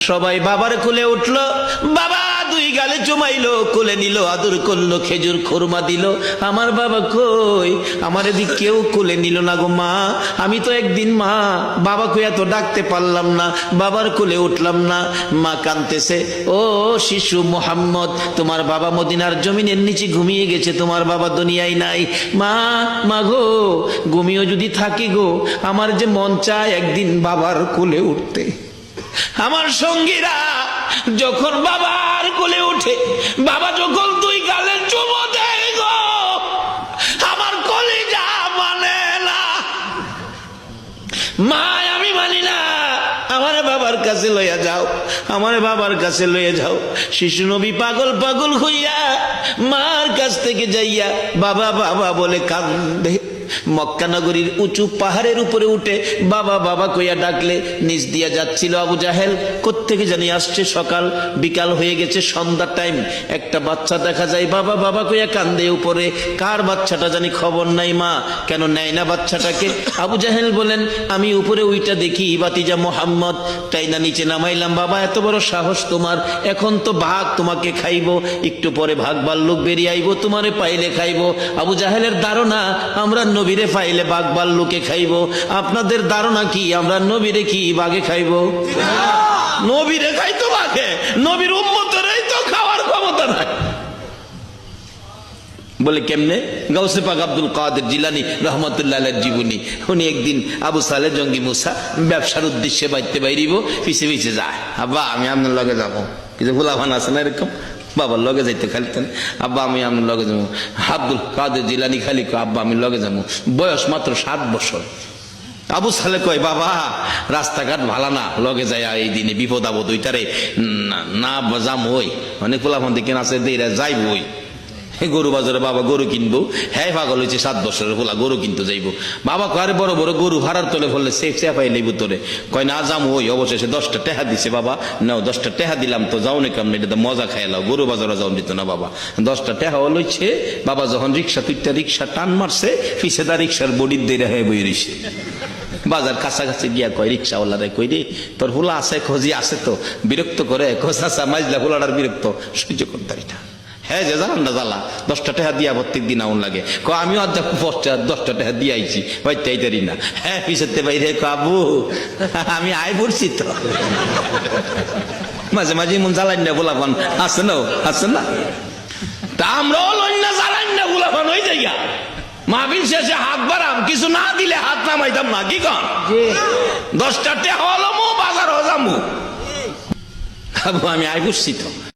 সবাই বাবার কোলে উঠল, বাবা দুই গালে চুমাইলো, কোলে নিল, আদর করল, খেজুর খুরমা দিল। আমার বাবা কই? আমার এদিক কেউ কোলে নিল না গো মা। আমি তো একদিন মা, বাবা কই এত ডাকতে পারলাম না, বাবার কোলে উঠলাম না। মা কানতেছে ও শিশু মোহাম্মদ, তোমার বাবা মদিনার জমিনের নিচে ঘুমিয়ে গেছে, তোমার বাবা দুনিয়ায় নাই। মা মা গো ঘুমিও যদি থাকি গো, আমার যে মন চায় একদিন বাবার কোলে উঠতে। আমার সঙ্গীরা যখন বাবার কোলে উঠে, বাবা যখন তুই গালে চুমো দেয় গো, আমার মানে না। মা, আমি মানি না। আমার বাবার কাছে লইয়া যাও, আমার বাবার কাছে লইয়া যাও। শিশু নবী পাগল পাগল হইয়া মার কাছ থেকে যাইয়া বাবা বাবা বলে কান্দে মক্কা নগরীর উঁচু পাহাড়ের উপরে উঠে বাবা বাবা কইয়া ডাকলে নিচ দিয়া যাচ্ছিল আবু জাহেল। কোত্থেকে জানি আসছে সকাল, বিকাল হয়ে গেছে সন্ধ্যার টাইম। একটা বাচ্চা দেখা যায়, বাবা বাবা কইয়া কান্দে উপরে, কার বাচ্চাটা জানি খবর নাই মা? কেন নেয় না বাচ্চাটাকে? আবু জাহেল বলেন, আমি উপরে উইটা দেখি, বাতিজা মোহাম্মদ। তাই না নিচে নামাইলাম, বাবা, এত বড় সাহস তোমার। এখন তো ভাগ তোমাকে খাইবো, একটু পরে ভাগ বাল্লুক বেরিয়ে আইবো, তোমারে পাইলে খাইবো। আবু জাহেলের ধারণা, আমরা নবীরে পাইলে বাঘ বাল্লুকে খাইবো। আপনাদের ধারণা কি? আমরা নবীরে কি বাঘে খাইবো? নবীরে খাইতো বাঘে। নবীর উম্মতেরই তো খাওয়ার ক্ষমতা নাই। বলে কেমনে? গাউসে পাক আব্দুল কাদের জিলানি রহমতুল্লাহ জীবনী। উনি একদিন আবু সালে জঙ্গি মুসা ব্যবসার উদ্দেশ্যে বাইতে বাইরিব, পিছে পিছে যায়। আব্বা, আমি আপনার লগে যাব। কিছু ফুলাফান আছে না এরকম? বাবার লগে যাইতে খেলতেন। আব্বা, আমি আমি লগে যাব। আব্দুল কাদের জিলানি খালি আব্বা, আমি লগে যাব। বয়স মাত্র সাত বছর। আবু সালে কয়, বাবা, রাস্তাঘাট ভালো না, লগে যায় এই দিনে বিপদ আবদ ওইটারে না যাম ওই। অনেক পোলাফান দিকে আছে, দেইরা যাইব ওই গরু বাজারে বাবা গরু কিনবো। হ্যাঁ পাগল হয়েছে সাত বছরের পোলা গরু কিনতে যাইবো। বাবা কয় বড় বড় গরু ভাড়ার তোলে ফেললে সে চেপাই নেইব তোরে। কয়, না, যাম, ওই অবশেষে দশটা টেহা দিছে বাবা। নাও, দশটা টেহা দিলাম তো, যাও না কেমন, এটা তো মজা খাইলাও গরু বাজারে যাও দিত না বাবা। দশটা টেহা লইছে, বাবা যখন রিক্সা তুইটা রিক্সা টান মারছে পিছে দা রিক্সার বডির দেরা হয়ে বই রইছে। বাজার কাছাকাছি গিয়া কয়, রিক্সাওয়ালারে কই রে, তোর হুলা আছে, খোঁজি আছে তো। বিরক্ত করে খোঁজা মাইজলা হুলাটার বিরক্ত। সহ্য করতে না। হ্যাঁ যে জানান না জ্বালা দশটা টাকা দিয়া প্রত্যেক দিন আউন লাগে। ক আমিও আজ দশটা দশটা টাকা দিয়ে আইছি হয়তো এইটারই না। হ্যাঁ পিছতে বাইরে কাবু আমি আয় পড়ছি তো। মাঝে মাঝে মন জ্বালান না বলাবান আছে না আছে না? তা আমরাও লইন না জ্বালান না বলাবান ওই জায়গা। মাহবিল শেষে হাত বাড়াম কিছু না দিলে হাত নামাইতাম না কি কন? দশটা টেহা হলো মো বাজার হজামু। আমি আয় পড়ছি তো।